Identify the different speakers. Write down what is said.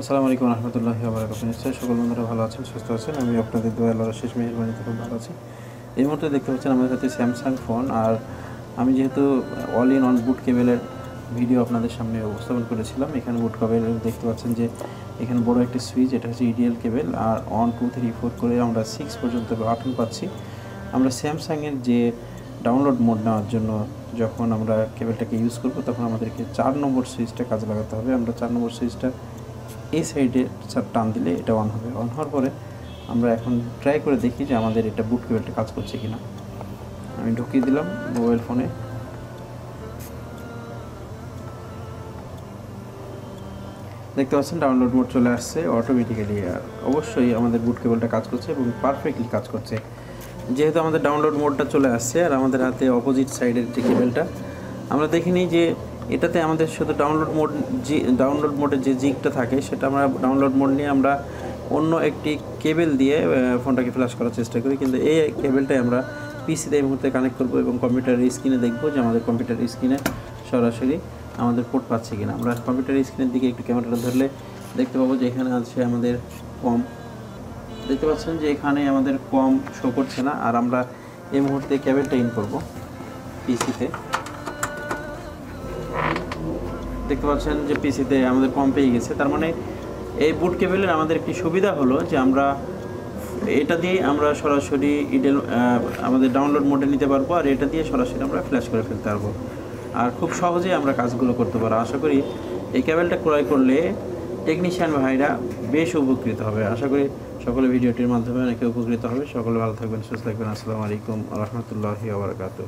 Speaker 1: আসসালামু আলাইকুম রহমতুল্লাহ আবরাকাত নিশ্চয়ই সকল বন্ধুরা ভালো আছেন, সুস্থ আছেন। আমি আপনাদের দোয়া আল্লাহর শেষ মেহরবানিতে খুব ভালো আছি। এই মুহূর্তে দেখতে পাচ্ছেন আমাদের কাছে স্যামসাং ফোন আর আমি যেহেতু অল ইন অন বুট কেবেলের ভিডিও আপনাদের সামনে উপস্থাপন করেছিলাম, এখানে বুট কেবেল দেখতে পাচ্ছেন যে এখানে বড় একটি সুইচ এটা হচ্ছে ইডিএল কেবেল আর অন টু থ্রি ফোর করে আমরা সিক্স পর্যন্ত বাটন পাচ্ছি। আমরা স্যামসাংয়ের যে ডাউনলোড মোড নেওয়ার জন্য যখন আমরা কেবেলটাকে ইউজ করব, তখন আমাদেরকে চার নম্বর সুইচটা কাজে লাগাতে হবে। আমরা চার নম্বর সুইচটা এই সাইডে টান দিলে এটা অন হবে। অন হওয়ার পরে আমরা এখন ট্রাই করে দেখি যে আমাদের এটা বুট কেবেলটা কাজ করছে কিনা। আমি ঢুকিয়ে দিলাম মোবাইল ফোনে দেখতে পাচ্ছেন ডাউনলোড মোড চলে আসছে অটোমেটিক্যালি অবশ্যই আমাদের বুট কেবলটা কাজ করছে এবং পারফেক্টলি কাজ করছে। যেহেতু আমাদের ডাউনলোড মোডটা চলে আসছে আর আমাদের হাতে অপোজিট সাইডের যে কেবলটা আমরা দেখিনি যে এটাতে আমাদের শুধু ডাউনলোড মোড জি ডাউনলোড মোডের যে জিগটা থাকে, সেটা আমরা ডাউনলোড মোড নিয়ে আমরা অন্য একটি কেবেল দিয়ে ফোনটাকে ফ্ল্যাশ করার চেষ্টা করি। কিন্তু এই কেবলটাই আমরা পিসিতে এই মুহূর্তে কানেক্ট করব এবং কম্পিউটারের স্ক্রিনে দেখব যে আমাদের কম্পিউটার স্ক্রিনে সরাসরি আমাদের পোর্ট পাচ্ছে কিনা। আমরা কম্পিউটার স্ক্রিনের দিকে একটু ক্যামেরাটা ধরলে দেখতে পাবো যে এখানে আছে আমাদের কম দেখতে পাচ্ছেন যে এখানে আমাদের কম শো করছে না, আর আমরা এই মুহূর্তে কেবলটা ইন করব পিসিতে দেখতে পাচ্ছেন যে পিসিতে আমাদের কম পেয়ে গেছে। তার মানে এই বুট কেবলের আমাদের একটি সুবিধা হলো যে আমরা এটা দিয়ে আমরা সরাসরি ইডেল আমাদের ডাউনলোড মোডে নিতে পারব আর এটা দিয়ে সরাসরি আমরা ফ্ল্যাশ করে ফেলতে পারব। আর খুব সহজেই আমরা কাজগুলো করতে পারব। আশা করি এই কেবলটা ক্রয় করলে টেকনিশিয়ান ভাইরা বেশ উপকৃত হবে। আশা করি সকলে ভিডিওটির মাধ্যমে অনেকে উপকৃত হবে। সকলে ভালো থাকবেন, সুস্থ থাকবেন। আসসালামু আলাইকুম রহমতুল্লাহি আবরকাত